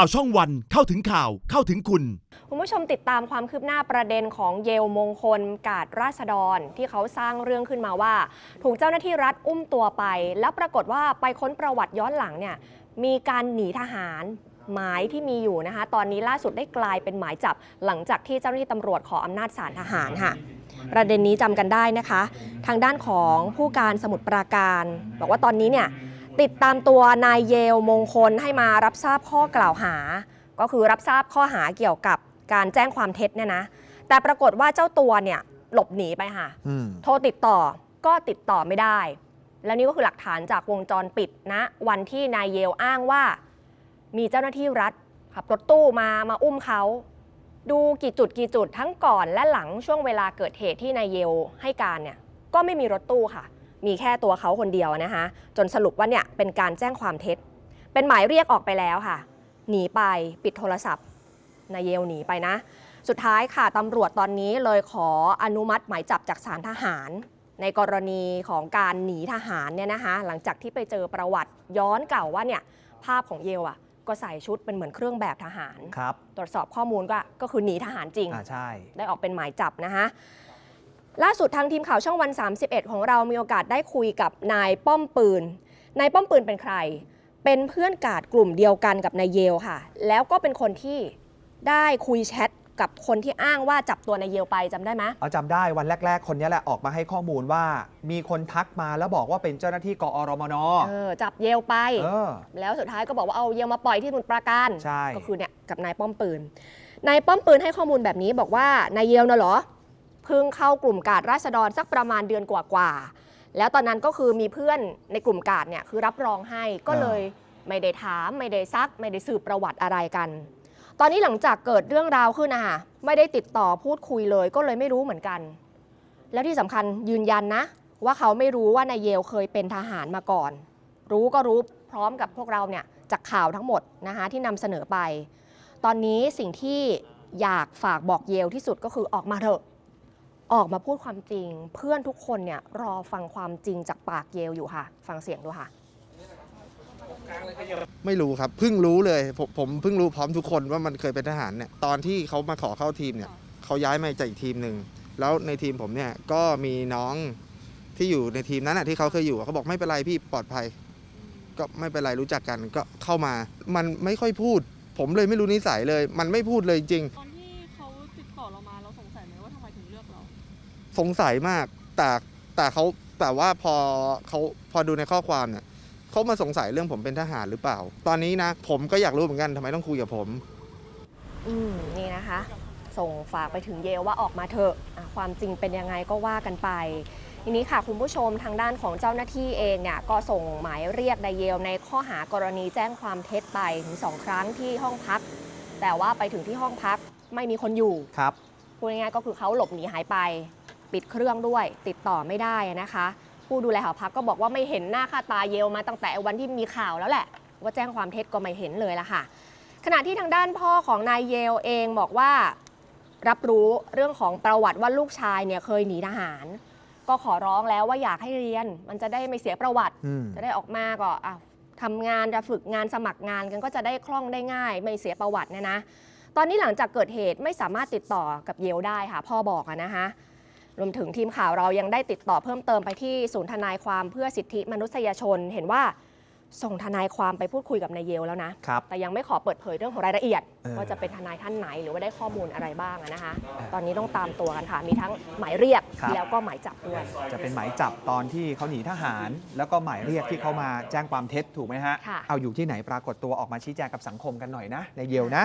ข่าวช่องวันเข้าถึงข่าวเข้าถึงคุณ คุณผู้ชมติดตามความคืบหน้าประเด็นของเยลมงคลกาดราษฎร ที่เขาสร้างเรื่องขึ้นมาว่า ถูกเจ้าหน้าที่รัฐอุ้มตัวไป แล้วปรากฏว่าไปค้นประวัติย้อนหลังเนี่ยมีการหนีทหารหมายที่มีอยู่นะคะ ตอนนี้ล่าสุดได้กลายเป็นหมายจับ หลังจากที่เจ้าหน้าที่ตำรวจขออำนาจศาลทหารค่ะ ประเด็นนี้จำกันได้นะคะ ทางด้านของผู้การสมุทรปราการ บอกว่าตอนนี้เนี่ย ติดตามตัวนายเยลมงคลให้มารับทราบข้อกล่าวหา ก็คือรับทราบข้อหาเกี่ยวกับการแจ้งความเท็จเนี่ยนะ แต่ปรากฏว่าเจ้าตัวเนี่ยหลบหนีไปค่ะอืมโทรติดต่อก็ติดต่อไม่ได้ แล้วนี่ก็คือหลักฐานจากวงจรปิดนะ วันที่นายเยลอ้างว่า มีเจ้าหน้าที่รัฐขับรถตู้มามาอุ้มเขาดูกี่จุดกี่จุดทั้งก่อนและหลังช่วงเวลาเกิดเหตุที่นายเยลให้การเนี่ยก็ไม่มีรถตู้ค่ะ มีแค่ตัวเขาคนเดียวนะคะ จนสรุปว่าเนี่ยเป็นการแจ้งความเท็จ เป็นหมายเรียกออกไปแล้วค่ะ หนีไปปิดโทรศัพท์นายเยลหนีไปนะ สุดท้ายค่ะตำรวจตอนนี้เลยขออนุมัติหมายจับจากศาลทหาร ในกรณีของการหนีทหารเนี่ยนะคะ หลังจากที่ไปเจอประวัติย้อนเก่าว่าเนี่ยภาพของเยลอะก็ใส่ชุดเป็นเหมือนเครื่องแบบทหารครับตรวจสอบข้อมูลก็ก็คือหนีทหารจริงอ่าใช่ ได้ออกเป็นหมายจับนะคะ ล่าสุดทางทีมข่าวช่องวัน 31 ของเรามีโอกาสได้คุยกับนายป้อมปืน นายป้อมปืนเป็นใคร เป็นเพื่อนกาดกลุ่มเดียวกันกับนายเยลค่ะ แล้วก็เป็นคนที่ได้คุยแชทกับคนที่อ้างว่าจับตัวนายเยลไปจำได้ไหมเอาจำได้วันแรก ๆ คนนี้แหละออกมาให้ข้อมูลว่า มีคนทักมาแล้วบอกว่าเป็นเจ้าหน้าที่กอรมนเออจับเยลไปเออแล้วสุดท้ายก็บอกว่าเอาเยลมาปล่อยที่สมุนปราการใช่ก็คือเนี่ยกับนายป้อมปืนนายป้อมปืนให้ข้อมูลแบบนี้บอกว่านายเยลน่ะเหรอ เพิ่งเข้ากลุ่มกาดราษฎรสักประมาณเดือนกว่าๆแล้วตอนนั้นก็คือมีเพื่อนในกลุ่มกาดเนี่ยคือรับรองให้ก็เลยไม่ได้ถามไม่ได้ซัก ไม่ได้สืบประวัติอะไรกัน ตอนนี้หลังจากเกิดเรื่องราวขึ้นนะคะไม่ได้ติดต่อพูดคุยเลย ก็เลยไม่รู้เหมือนกัน แล้วที่สำคัญยืนยันนะ ว่าเขาไม่รู้ว่านายเยลเคยเป็นทหารมาก่อน รู้ก็รู้พร้อมกับพวกเราเนี่ยจากข่าวทั้งหมดนะคะที่นำเสนอไป ตอนนี้สิ่งที่อยากฝากบอกเยลที่สุดก็คือออกมาเถอะ ออกมาพูดความจริง เพื่อนทุกคนเนี่ยรอฟังความจริงจากปากเยลอยู่ค่ะ ฟังเสียงดูค่ะ ไม่รู้ครับเพิ่งรู้เลยผมผมเพิ่งรู้พร้อมทุกคนว่ามันเคยเป็นทหารเนี่ยตอนที่เขามาขอเข้าทีมเนี่ยเขาย้ายมาจากอีกทีมหนึ่งแล้วในทีมผมเนี่ยก็มีน้องที่อยู่ในทีมนั้นน่ะที่เขาเคยอยู่เขาบอกไม่เป็นไรพี่ปลอดภัย ก็ไม่เป็นไรรู้จักกันก็เข้ามา มันไม่ค่อยพูด ผมเลยไม่รู้นิสัยเลย มันไม่พูดเลยจริง สงสัยมาก แต่แต่เขาแต่ว่าพอเขาพอดูในข้อความเนี่ยเขามาสงสัยเรื่องผมเป็นทหารหรือเปล่า ตอนนี้นะ ผมก็อยากรู้เหมือนกันทำไมต้องคุยกับผม อืมนี่นะคะ ส่งฝากไปถึงเยลว่าออกมาเถอะอะความจริงเป็นยังไงก็ว่ากันไปทีนี้ค่ะคุณผู้ชมทางด้านของเจ้าหน้าที่เองเนี่ยก็ส่งหมายเรียกนายเยลในข้อหากรณีแจ้งความเท็จไปถึงสองครั้งที่ห้องพัก แต่ว่าไปถึงที่ห้องพักไม่มีคนอยู่ครับพูดง่ายๆก็คือเขาหลบหนีหายไป ปิดเครื่องด้วย ติดต่อไม่ได้นะคะ ผู้ดูแลหอพักก็บอกว่าไม่เห็นหน้าค่าตาเยลมาตั้งแต่วันที่มีข่าวแล้วแหละ ว่าแจ้งความเท็จก็ไม่เห็นเลยละค่ะ ขณะที่ทางด้านพ่อของนายเยลเองบอกว่ารับรู้เรื่องของประวัติว่าลูกชายเนี่ยเคยหนีทหาร ก็ขอร้องแล้วว่าอยากให้เรียน มันจะได้ไม่เสียประวัติอืมจะได้ออกมาก็อะทำงานจะฝึกงานสมัครงานกันก็จะได้คล่องได้ง่าย ไม่เสียประวัติเนี่ยนะ ตอนนี้หลังจากเกิดเหตุไม่สามารถติดต่อกับเยลได้ค่ะ พ่อบอกอะนะคะ รวมถึงทีมข่าวเรายังได้ติดต่อเพิ่มเติมไปที่ศูนย์ทนายความเพื่อสิทธิมนุษยชน เห็นว่าส่งทนายความไปพูดคุยกับนายเยลแล้วนะ ครับแต่ยังไม่ขอเปิดเผยเรื่องของรายละเอียด เออ ว่าจะเป็นทนายท่านไหนหรือว่าได้ข้อมูลอะไรบ้างอะนะคะ ตอนนี้ต้องตามตัวกันค่ะ มีทั้งหมายเรียกครับ แล้วก็หมายจับด้วย จะเป็นหมายจับตอนที่เขาหนีทหาร แล้วก็หมายเรียกที่เขามาแจ้งความเท็จถูกไหมฮะ ค่ะ เอาอยู่ที่ไหนปรากฏตัวออกมาชี้แจงกับสังคมกันหน่อยนะในเยลนะ